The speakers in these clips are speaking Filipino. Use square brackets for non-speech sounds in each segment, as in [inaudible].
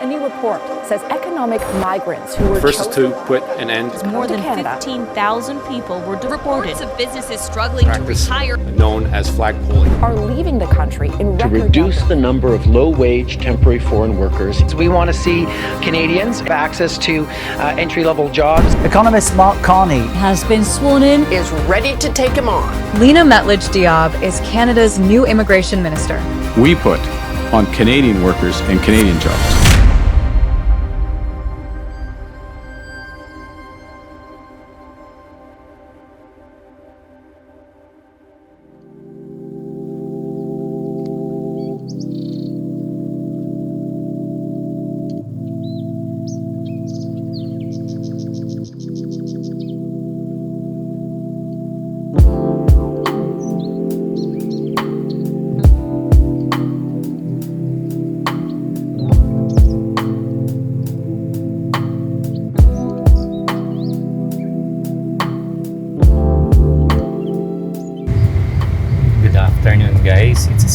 A new report says economic migrants who were First is to put an end More than 15,000 people were deported. Reports of businesses struggling to practice retire known as flagpoling. are leaving the country in to record reduce numbers. the number of low-wage temporary foreign workers. We want to see Canadians have access to uh, entry-level jobs. Economist Mark Carney has been sworn in. is ready to take him on. Lena Metledge Diab is Canada's new immigration minister. we put on Canadian workers and Canadian jobs.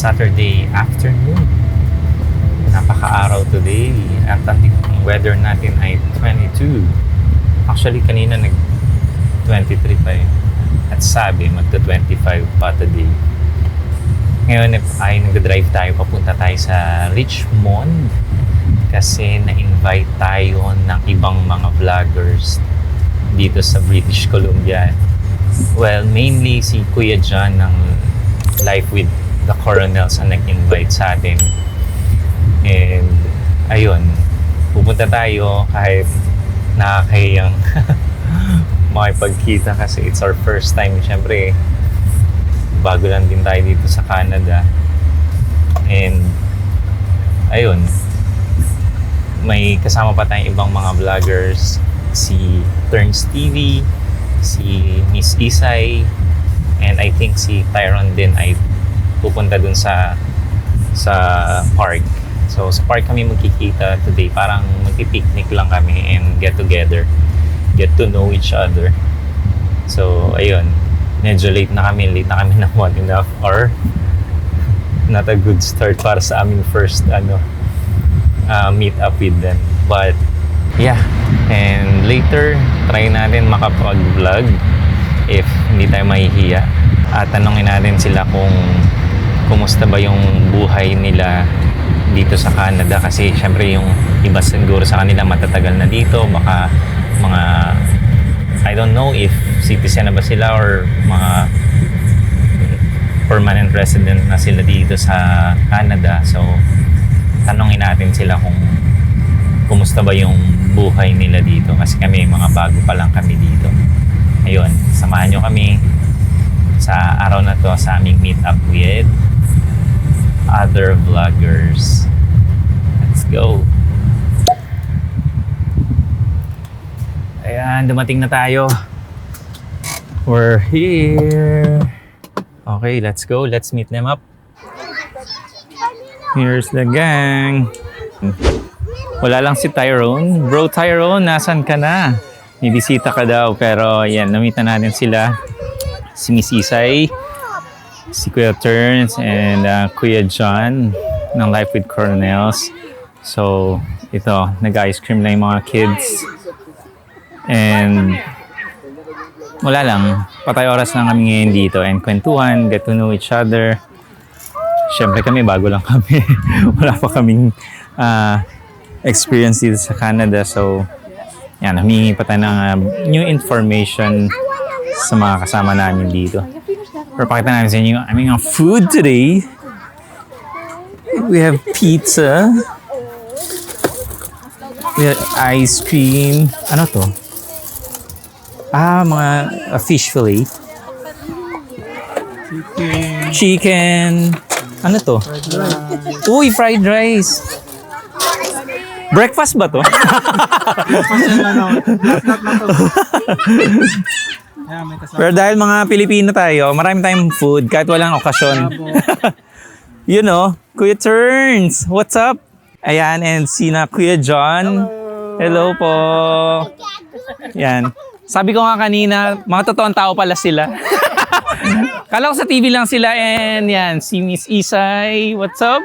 Saturday afternoon. Napaka-araw today. At ang weather natin ay 22. Actually kanina nag 23 pa eh. At sabi magta 25 pa today. Ngayon ay nagda-drive tayo papunta tayo sa Richmond kasi na-invite tayo ng ibang mga vloggers dito sa British Columbia. Well, mainly si Kuya John ng Life with the Coronels ang nag-invite sa atin. And, ayun, pupunta tayo kahit nakakahiyang [laughs] makipagkita kasi it's our first time. Siyempre, bago lang din tayo dito sa Canada. And, ayun, may kasama pa tayong ibang mga vloggers. Si Turns TV, si Miss Isay, and I think si Tyron din ay pupunta dun sa sa park. So sa park kami magkikita today. Parang magpi-picnic lang kami and get together. Get to know each other. So ayun, medyo late na kami. Late na kami [laughs] ng one and a half hour. Not a good start para sa aming first ano uh, meet up with them. But yeah, and later try natin makapag-vlog if hindi tayo mahihiya. At tanongin natin sila kung kumusta ba yung buhay nila dito sa Canada? Kasi syempre yung iba siguro sa kanila matatagal na dito baka mga I don't know if citizen na ba sila or mga permanent resident na sila dito sa Canada. So tanongin natin sila kung kumusta ba yung buhay nila dito. Kasi kami mga bago pa lang kami dito. Ayun samahan nyo kami sa araw na to sa aming meet up with other vloggers. Let's go. Ayan dumating na tayo. We're here. Okay let's go. Let's meet them up. Here's the gang. Wala lang si Tyrone. Bro Tyrone, nasan ka na? May bisita ka daw, pero yan, namit na natin sila. Si Miss Isay, si Kuya Turns, and uh, Kuya John ng Life with Coronels. So, ito, nag-ice cream lang yung mga kids. And, wala lang. Patay oras lang kami ngayon dito and kwentuhan, get to know each other. Siyempre kami, bago lang kami. [laughs] wala pa kaming ah, experience dito sa Canada. So, yan, humingi pa tayo ng uh, new information sa mga kasama namin dito. Pero pakita namin sa inyo aming mga food today. We have pizza. We have ice cream. Ano to? Ah, mga uh, fish fillet. Chicken. Ano to? Uy, fried rice. Breakfast ba to? [laughs] Pero dahil mga Pilipino tayo, marami tayong food kahit walang okasyon. [laughs] you know, Kuya Turns, what's up? Ayan, and sina Kuya John. Hello, po. Yan. Sabi ko nga kanina, mga totoong tao pala sila. [laughs] Kala ko sa TV lang sila and yan, si Miss Isay, what's up?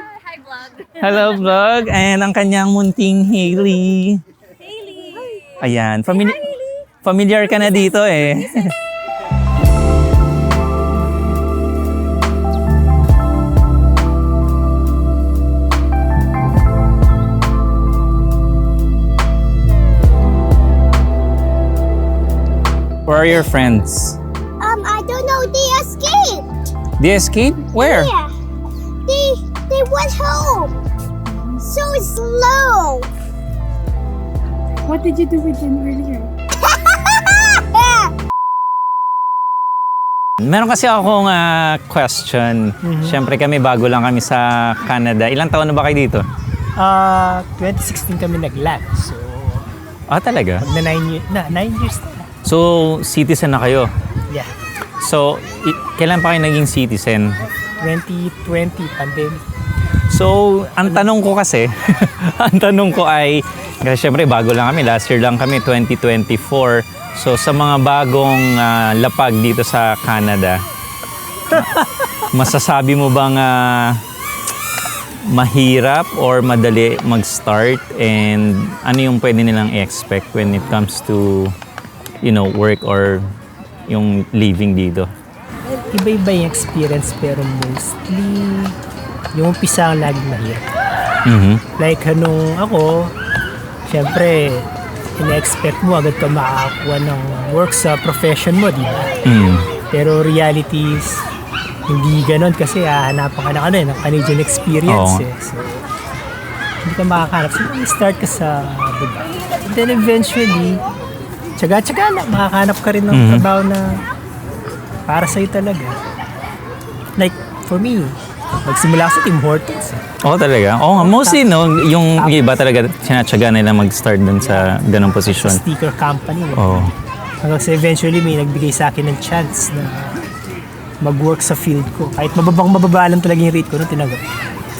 Hello vlog and ang kanyang munting Hailey. Hailey. Ayan, famili- familiar ka na dito eh. Where are your friends? Um, I don't know. They escaped. They escaped? Where? Yeah. They they went home. So slow. What did you do with them earlier? Meron kasi akong ah, question. Siyempre kami bago lang kami sa Canada. Ilang taon na ba kayo dito? Ah, 2016 kami nag-land. So, Ah, talaga? na 9 years na. 9 years na. So, citizen na kayo. Yeah. So, kailan pa kayo naging citizen? 2020 pandemic. So, ang tanong ko kasi, [laughs] ang tanong ko ay, kasi syempre bago lang kami, last year lang kami, 2024. So, sa mga bagong ah, lapag dito sa Canada, [laughs] masasabi mo bang ah, mahirap or madali mag-start and ano yung pwede nilang expect when it comes to, you know, work or yung living dito? Iba-iba yung experience pero mostly yung umpisa ang laging mahirap. Mhm. Like anong ako, syempre, ina-expect mo agad ka makakakuha ng work sa profession mo, di ba? Mm. Pero reality is, hindi ganon kasi hahanapan ka na ano, eh, ng Canadian experience Oo. eh. So, hindi ka makakahanap. So, start ka sa baba. And then eventually, tsaga-tsaga na, makakahanap ka rin ng Mhm. trabaho na para sa'yo talaga. Like, for me, magsimula ako sa Tim Hortons. Oo talaga. Oo nga, mostly no, yung iba talaga sinatsaga nila mag-start dun sa ganong posisyon. Sticker company. Oo. Hanggang sa eventually may nagbigay sa akin ng chance na mag-work sa field ko. Kahit mababang mababa lang talaga yung rate ko nung tinanggap.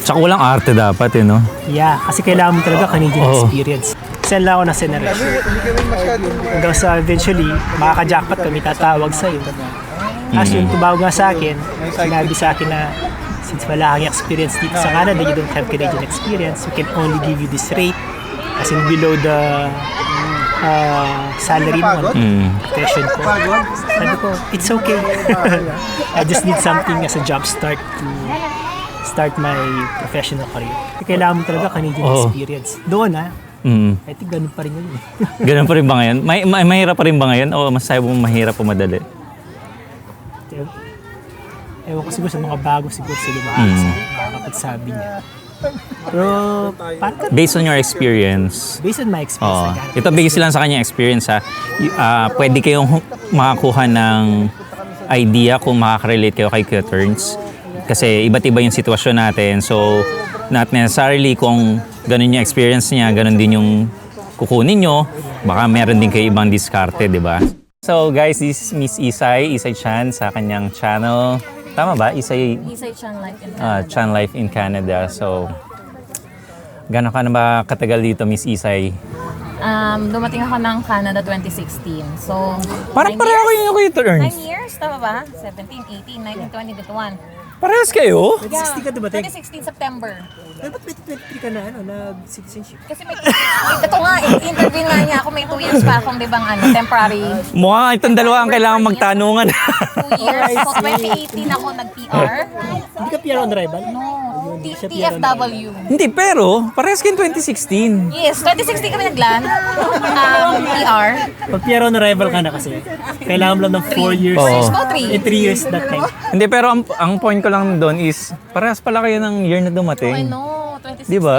Tsaka walang arte dapat eh, no? Yeah, kasi kailangan mo talaga Canadian Oo. experience. Send lang ako ng Senares. Hanggang sa eventually, makaka-jackpot kami tatawag sa'yo. Tapos yung tumawag nga sa akin, sinabi sa akin na since wala kang experience dito sa Canada, you don't have Canadian experience, we can only give you this rate kasi below the uh, salary mo? Mm. profession ko. Sabi ko, it's okay. [laughs] I just need something as a job start to start my professional career. Kailangan mo talaga Canadian Oo. experience. Doon ha, Mm. I think ganun pa rin yun. eh. Ganun pa rin ba ngayon? May, may, mahirap pa rin ba ngayon? O masasabi mo mahirap o madali? Ewan ko siguro sa mga bago siguro sa lumaan Mm. sa makakapagsabi niya. Pero parang Based on your experience, based on my experience, Oo. Ito based lang sa kanya experience ha. Y- ah, pwede kayong hu- makakuha ng idea kung makaka-relate kayo kay Q-turns. Kasi iba't iba yung sitwasyon natin. So, not necessarily kung ganun yung experience niya, ganun din yung kukunin nyo. Baka meron din kayo ibang diskarte, di ba? So guys, this is Miss Isay, Isay Chan sa kanyang channel. Tama ba? Isay Isay Chan Life in ah, Chan Life in Canada. So, gano'n ka na ba katagal dito, Miss Isay? Um, dumating ako ng Canada 2016. So, Parang nine pareho years? kayo kayo turns. Nine years, tama ba? 17, 18, 19, 20, 21. Parehas kayo? 2016 ka dumating? 2016 September. Eh, ba't 2023 ka na, ano, nag-citizenship? Kasi may, ito nga, interview nga niya ako, may 2 years pa akong, di bang, ano, temporary Mukha itong dalawa ang kailangan magtanungan. 2 years. [laughs] So, 2018 ako nag-PR. Hindi ka PR on arrival? No, T- TFW. Hindi, pero parehas kayo 2016. Yes, 2016 kami naglan. Um, PR. Pag PR on arrival ka na kasi, kailangan mo lang ng 4 years. Oo. Years ko, 3. Eh, 3 years that time. Hindi, pero ang, ang point ko lang doon is, parehas pala kayo ng year na I dumating. know, 2016. Di ba?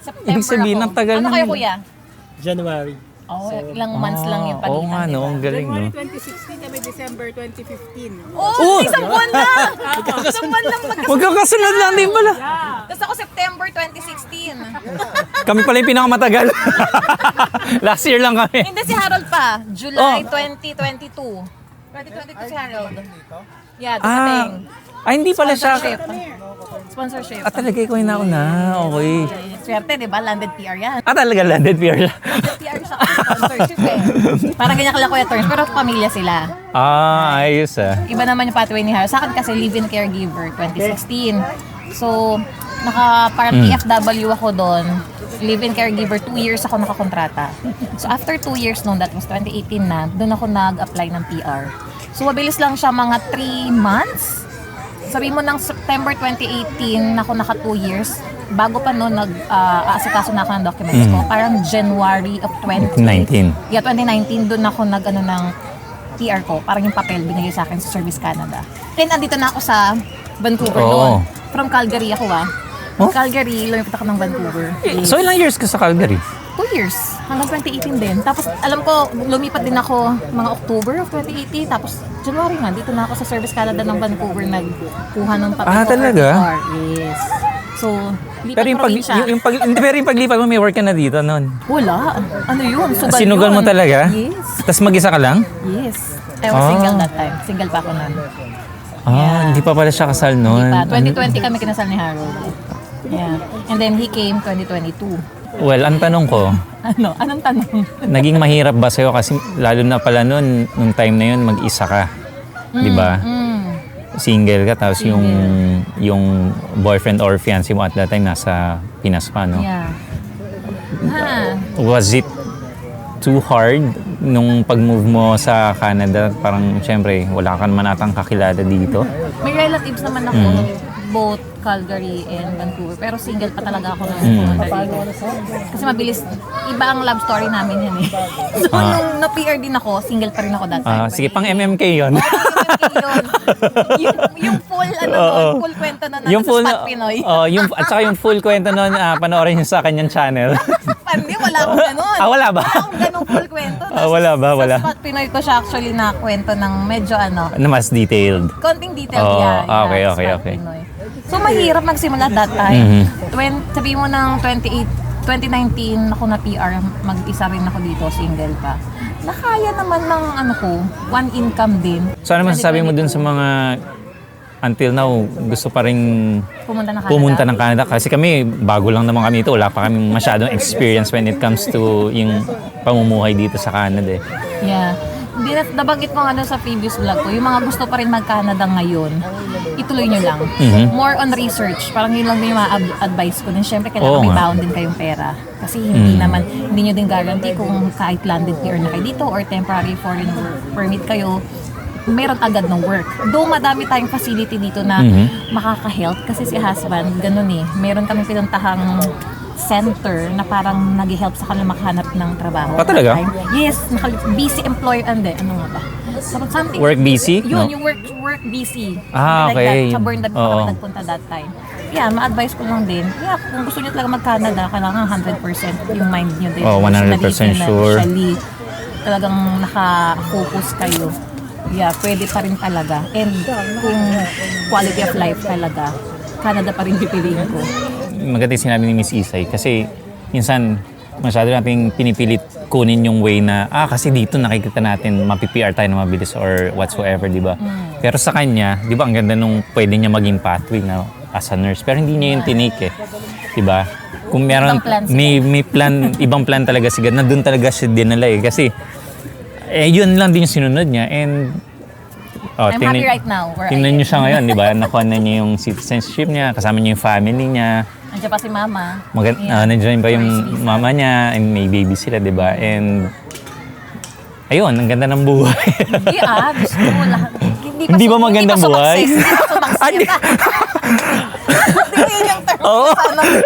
September Ibig sabihin, ako. ang tagal Ano na kayo, kuya? January. Oh, ilang months lang yung Ah, Oo pagitan, nga, no? Ang galing, no? 2016 kami December 2015. Oh, Oh! [laughs] isang buwan lang! isang buwan lang magkas... Magkakasunod lang din pala. Tapos ako September 2016. [laughs] Kami pala yung pinakamatagal. [laughs] Last year lang kami. Hindi si Harold pa. July Oh. 2022. 2022 si Harold. Yeah, Ah, dumating. ay hindi pala siya. Sponsorship. Sponsorship. Ah, talaga ikaw yung nauna. Okay. Swerte, di ba? Landed PR yan. Ah, talaga landed PR lang. PR siya sponsorship eh. Parang ganyan kala Kuya Turns, pero pamilya sila. ah, ayos ah. Iba naman yung pathway ni Harold. Sa akin kasi live-in caregiver, 2016. So, Naka, parang Mm. PFW ako doon. Live-in caregiver, two years ako nakakontrata. So after two years noon, that was 2018 na, doon ako nag-apply ng PR. So mabilis lang siya, mga 3 months. Sabi mo ng September 2018, ako naka 2 years. Bago pa noon, nag-aasikaso na ako ng documents ko. Parang January of 2019. 19. Yeah, 2019, doon ako nag ano, ng PR ko. Parang yung papel binigay sa akin sa Service Canada. Then, andito na ako sa Vancouver Oo. noon. From Calgary ako ah. Oh? Calgary, lumipat ako ng Vancouver. Yes. So ilang years ka sa Calgary? Two years. Hanggang 2018 din. Tapos, alam ko, lumipat din ako mga October of 2018. Tapos, January nga, dito na ako sa Service Canada ng Vancouver nagkuha ng papel Ah, talaga? Yes. So, lipat Pero yung, pag, probinsya. yung, yung pag, hindi, pero yung paglipat mo, may work ka na dito noon. Wala. Ano yun? Sugal Sinugal yun. mo talaga? Yes. Tapos mag-isa ka lang? Yes. I was Ah. single that time. Single pa ako nun. Ah, Yeah. hindi pa pala siya kasal Hindi noon. pa. 2020 kami kinasal ni Harold. Yeah. And then he came 2022. Well, ang tanong ko, [laughs] Ano? Anong tanong? naging mahirap ba sa'yo kasi lalo na pala noon, nung time na yun, mag-isa ka. Di ba? Mm. Single ka, tapos yung, yung boyfriend or fiancé mo at that time nasa Pinas pa, no? Yeah. Ha. Was it too hard nung pag-move mo sa Canada? Parang, syempre, wala ka naman atang kakilala dito. May relatives naman ako, Mm. Both Calgary and Vancouver. Pero single pa talaga ako nung Mm. pumunta dito. Kasi mabilis, iba ang love story namin yan eh. [laughs] So, Ah. nung na-PR din ako, single pa rin ako that time. Ah, sige, pang MMK yon. yun. yung, yung full, ano, Oo. doon, full kwento na yung nasa full, Spot Pinoy. [laughs] oh, yung, at saka yung full kwento nun, ah, panoorin nyo sa kanyang channel. [laughs] Pandi, wala akong ganun. Ah, wala ba? Wala akong ganung full kwento. Ah, wala ba? Wala. Sa Spot Pinoy ko siya actually na kwento ng medyo ano, na mas detailed. konting detail Oo, yeah, ah, okay, yeah, okay, Spot okay. Pinoy. So mahirap magsimula that time. Mhm. Twen- sabi mo ng 28 2019 ako na PR, mag-isa rin ako dito, single pa. Nakaya naman ng ano ko, one income din. So ano masasabi mo dun sa mga until now gusto pa rin Pumunta na Canada. pumunta ng Canada kasi kami bago lang naman kami ito wala pa kami masyadong experience when it comes to yung pamumuhay dito sa Canada eh. Yeah. Nabanggit nga doon sa previous vlog ko, yung mga gusto pa rin mag-Canada ngayon, ituloy nyo lang. Mhm. More on research. Parang yun lang din yung mga ad- advice ko. Then syempre, kailangan Oo may nga. bound din kayong pera. Kasi hindi Mm. naman, hindi nyo din guarantee kung kahit landed PR na kayo dito or temporary foreign work permit kayo, meron agad ng work. Though madami tayong facility dito na Mhm. makaka-help kasi si husband, ganun eh. Meron kami pinuntahang center na parang nag-help sa kanila makahanap ng trabaho. Ah, talaga? Time. Yes, naka, busy employer, and ano nga ba? So, something, Work busy? Yun, No? yung work work busy. Ah, Like okay. that, sa Burnham pa Oo. kami nagpunta that time. Yeah, ma-advise ko lang din. Yeah, kung gusto niyo talaga mag-Canada, kailangan 100% yung mind niyo din. Oh, 100% sure. Financially, talagang naka-focus kayo. Yeah, pwede pa rin talaga. And kung quality of life talaga, Canada pa rin pipiliin ko. Maganda yung sinabi ni Miss Isay kasi minsan masyado nating pinipilit kunin yung way na ah kasi dito nakikita natin mapi-PR tayo na mabilis or whatsoever, di ba? Mm. Pero sa kanya, di ba ang ganda nung pwede niya maging pathway na as a nurse pero hindi niya yung tinake eh. Di ba? Kung meron plan may may plan ibang plan talaga si God na doon talaga siya dinala eh kasi eh yun lang din yung sinunod niya and oh, I'm tingnan- happy right now. Tingnan niyo siya ngayon, di ba? [laughs] Nakuha na niya yung citizenship niya, kasama niya yung family niya. Andiyan pa si mama. Magand Yeah. ah, nandiyan pa yung mama niya and may baby sila, di ba? And ayun, ang ganda ng buhay. Hindi ah, [laughs] gusto ko lahat. Hindi, Hindi ba magandang hindi pa buhay? sumakses, Hindi pa sumakses. Hindi [laughs] yun yung term. Oo. [laughs]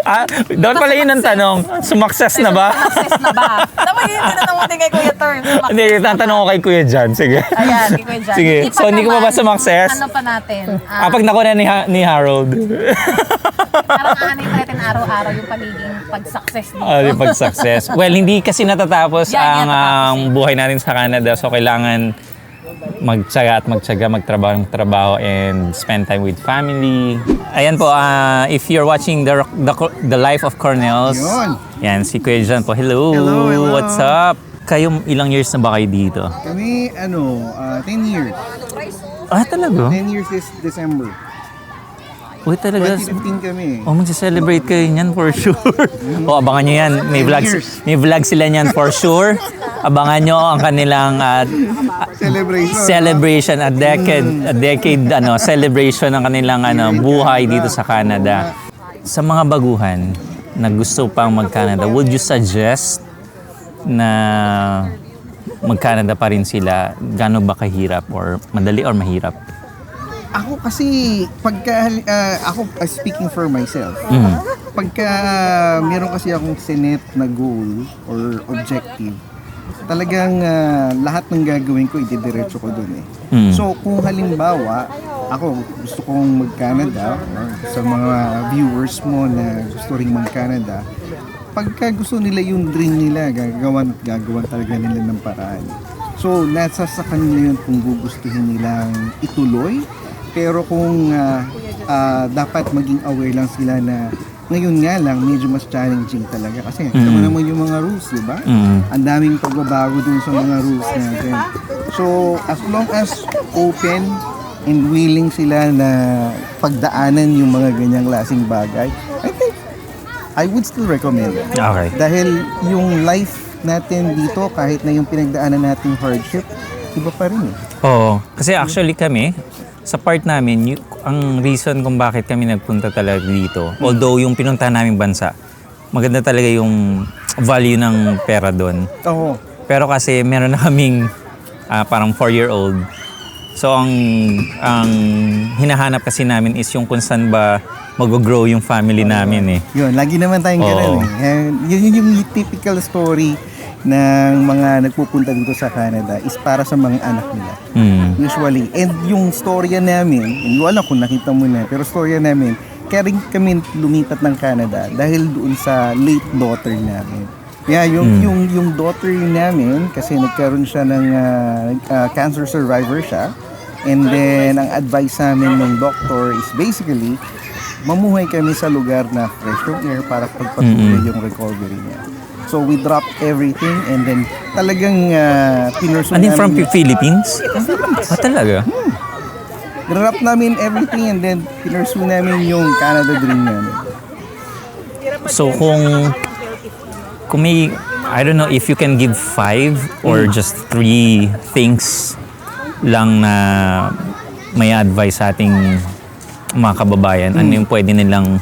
Ah, dapat pala yun ang tanong. Sumakses na ba? Sumakses na ba? Tama yun, hindi na namutin kay Kuya. Sumakses Hindi, tatanong ko kay Kuya Jan. Sige. Ayan, kay Kuya Jan. Sige. Ipag So, hindi ko pa ba sumakses? Ano pa natin? Ah, pag nakuha na ni, Ha- ni Harold. parang aanay natin araw-araw yung pagiging pag-success dito. Ah, yung pag-success. Well, hindi kasi natatapos Yan, ang natatapos ang buhay natin sa Canada. So, kailangan magtsaga at magtsaga, magtrabaho, magtrabaho, and spend time with family. Ayan po, ah, if you're watching the, the the life of Cornels, yan, si Kuya John po. Hello, Hello, hello. what's up? Kayo, ilang years na ba kayo dito? Kami, ano, ah, 10 years. Ah, talaga? 10 years this December. Uy, talaga. 2015 kami. Oh, magse-celebrate kayo niyan for sure. [laughs] o, abangan nyo yan. May vlog, may vlog sila niyan for sure. Abangan nyo ang kanilang ah, Celebration. celebration, a decade, a decade ano, celebration ng kanilang ano, buhay dito sa Canada. sa mga baguhan na gusto pang mag-Canada, would you suggest na mag-Canada pa rin sila? Gano'n ba kahirap or madali or mahirap? Ako kasi, pagka, ah, ako ah, speaking for myself, Mhm. pagka meron kasi akong sinet na goal or objective, talagang ah, lahat ng gagawin ko, ididiretso ko dun eh. Mm. So, kung halimbawa, ako gusto kong mag-Canada, sa mga viewers mo na gusto ring mag-Canada, pagka gusto nila yung dream nila, gagawan, gagawan talaga nila ng paraan. So, nasa sa kanila yun kung gugustuhin nilang ituloy. Pero kung ah, ah, dapat maging aware lang sila na ngayon nga lang, medyo mas challenging talaga. Kasi mm. Mm. naman yung mga rules, di ba? Mm. Ang daming pagbabago dun sa mga rules natin. So, as long as open and willing sila na pagdaanan yung mga ganyang klaseng bagay, I think I would still recommend it. Okay. Dahil yung life natin dito, kahit na yung pinagdaanan nating hardship, iba pa rin eh. Oo. Kasi actually kami, sa part namin, y- ang reason kung bakit kami nagpunta talaga dito, although yung pinuntahan naming bansa, maganda talaga yung value ng pera doon. Oo. Pero kasi meron na kaming ah, parang 4-year-old. So ang ang hinahanap kasi namin is yung kung saan ba mag-grow yung family namin eh. Yun, lagi naman tayong Oo. ganun eh. Eh, Yun, yun yung typical story ng mga nagpupunta dito sa Canada is para sa mga anak nila. Mm. Usually. And yung storya namin, hindi ko alam kung nakita mo na, pero storya namin, kaya rin kami lumipat ng Canada dahil doon sa late daughter namin. Yeah, yung Mm. yung yung daughter namin kasi nagkaroon siya ng ah, ah, cancer survivor siya. And then ang advice sa amin ng doctor is basically mamuhay kami sa lugar na fresh yung air para pagpatuloy Mm-mm. yung recovery niya. So we dropped everything and then talagang uh, pinursu And then from namin- Philippines? Ah, talaga? Drop namin everything and then pinursu namin yung Canada dream namin. So kung kung may I don't know if you can give five or just three things lang na may advice sa ating mga kababayan, ano yung pwede nilang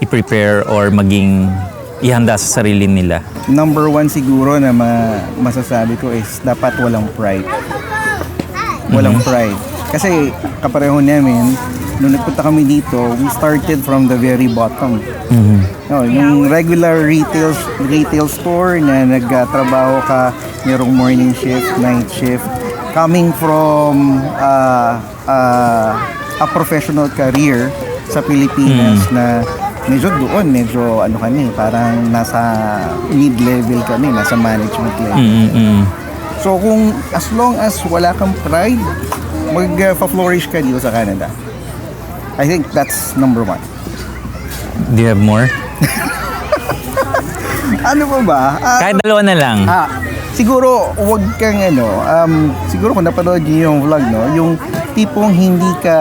i-prepare or maging ihanda sa sarili nila. Number one siguro na ma- masasabi ko is dapat walang pride. Walang pride. Kasi kapareho namin, nung nagpunta kami dito, we started from the very bottom. No, yung regular retail retail store na nagtrabaho ka, merong morning shift, night shift, coming from uh, uh, a professional career sa Pilipinas na medyo doon, medyo ano kami, parang nasa mid-level kami, nasa management level. Mm-mm. So kung as long as wala kang pride, mag-flourish ka dito sa Canada. I think that's number one. Do you have more? [laughs] Ano pa ba? Ah, Kahit dalawa na lang. Ah, siguro wag kang ano, um, siguro kung napanood niyo yung vlog, no, yung tipong hindi ka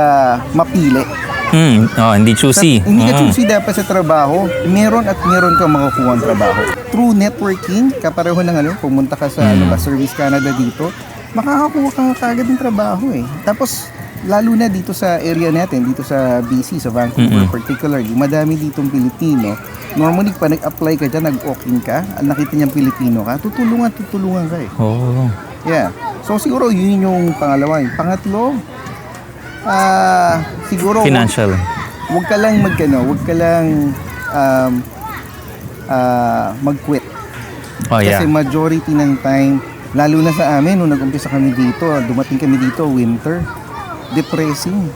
mapili. Hmm, oh, hindi choosy. Hindi ka Mm. choosy dapat sa trabaho. Meron at meron kang makukuha ang trabaho. Through networking, kapareho ng ano, pumunta ka sa ano ba, Service Canada dito, makakakuha ka kagad ng trabaho eh. Tapos, lalo na dito sa area natin, dito sa BC, sa Vancouver Mm-mm. particularly, madami ditong Pilipino. Normally, pa nag-apply ka dyan, nag-walk-in ka, nakita niyang Pilipino ka, tutulungan, tutulungan ka eh. Oh. Yeah. So siguro yun yung pangalawa. Yung pangatlo, ah siguro Financial. Wag ka lang magkano, wag ka lang um, ah, mag-quit. Oh, yeah. Kasi majority ng time, lalo na sa amin, nung nag-umpisa kami dito, dumating kami dito, winter, depressing.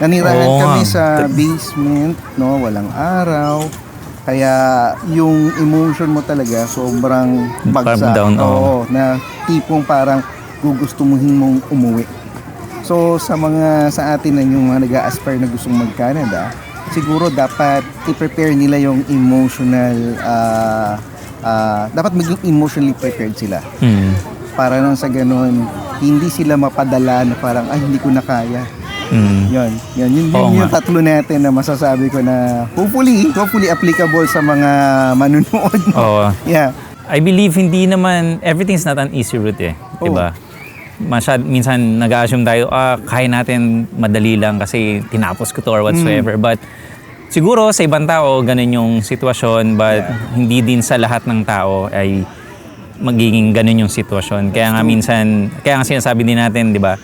Nanirahan Oo kami sa basement, no, walang araw. Kaya yung emotion mo talaga sobrang bagsak. down, oo. Oo, na tipong parang gugustuhin mong umuwi. So sa mga sa atin na yung mga nag-aspire na gustong mag-Canada, siguro dapat i-prepare nila yung emotional ah, ah, dapat maging emotionally prepared sila. Hmm. Para nang sa ganun, hindi sila mapadala na parang ay hindi ko na kaya. Hmm. Yun, yun, yun, Oo yun yung tatlo natin na masasabi ko na hopefully, hopefully applicable sa mga [laughs] manunood. Oo. Yeah. I believe hindi naman, everything's not an easy route eh. Oo. Diba? Masyad, minsan nag-assume tayo, ah, kaya natin madali lang kasi tinapos ko to or whatsoever. Mm. But siguro sa ibang tao, ganun yung sitwasyon, but hindi din sa lahat ng tao ay magiging ganun yung sitwasyon. Kaya nga minsan, kaya nga sinasabi din natin, di ba,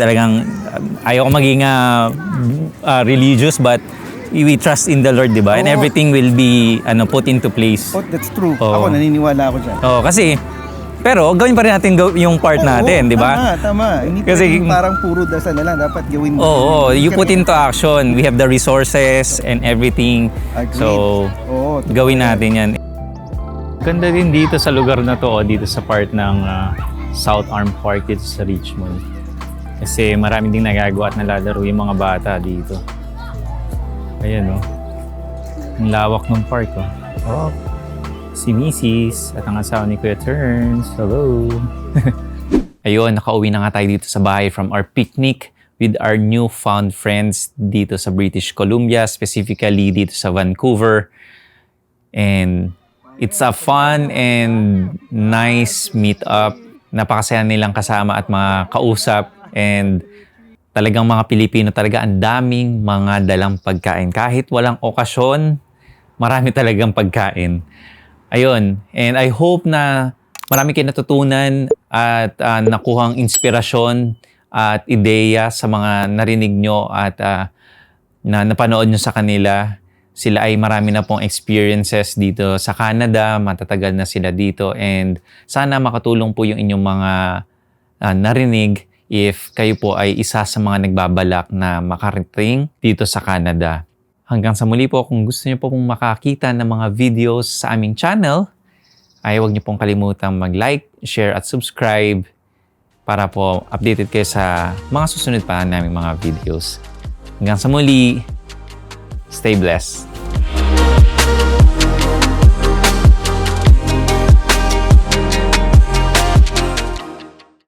talagang uh, ayaw ko maging uh, uh, religious, but we trust in the Lord, di ba? And everything will be ano put into place. Oh, that's true. Oo. Ako, naniniwala ako dyan. Oh, kasi pero gawin pa rin natin yung part natin, Oo, di ba? Tama, tama. Hindi Kasi- parang puro dasal na lang. Dapat gawin mo. Oo, you Kami- put into action. We have the resources and everything. Agreed. So, Oo, gawin natin yan. Ganda din dito sa lugar na to, oh, dito sa part ng ah, South Arm Park dito sa Richmond. Kasi marami ding nagagawa at nalalaro yung mga bata dito. Ayan oh. Ang lawak ng park oh. Oh. Si Mrs. at ang asawa ni Kuya Turns. Hello. [laughs] Ayun, nakauwi na nga tayo dito sa bahay from our picnic with our newfound friends dito sa British Columbia, specifically dito sa Vancouver. And it's a fun and nice meet-up. Napakasaya nilang kasama at mga kausap. And talagang mga Pilipino talaga ang daming mga dalang pagkain. Kahit walang okasyon, marami talagang pagkain. Ayun. And I hope na marami kayo natutunan at ah, nakuhang inspirasyon at ideya sa mga narinig nyo at ah, na napanood nyo sa kanila. Sila ay marami na pong experiences dito sa Canada, matatagal na sila dito and sana makatulong po yung inyong mga ah, narinig if kayo po ay isa sa mga nagbabalak na makarating dito sa Canada. Hanggang sa muli po, kung gusto niyo po pong makakita ng mga videos sa aming channel, ay huwag niyo pong kalimutang mag-like, share at subscribe para po updated kayo sa mga susunod pa naming mga videos. Hanggang sa muli, stay blessed.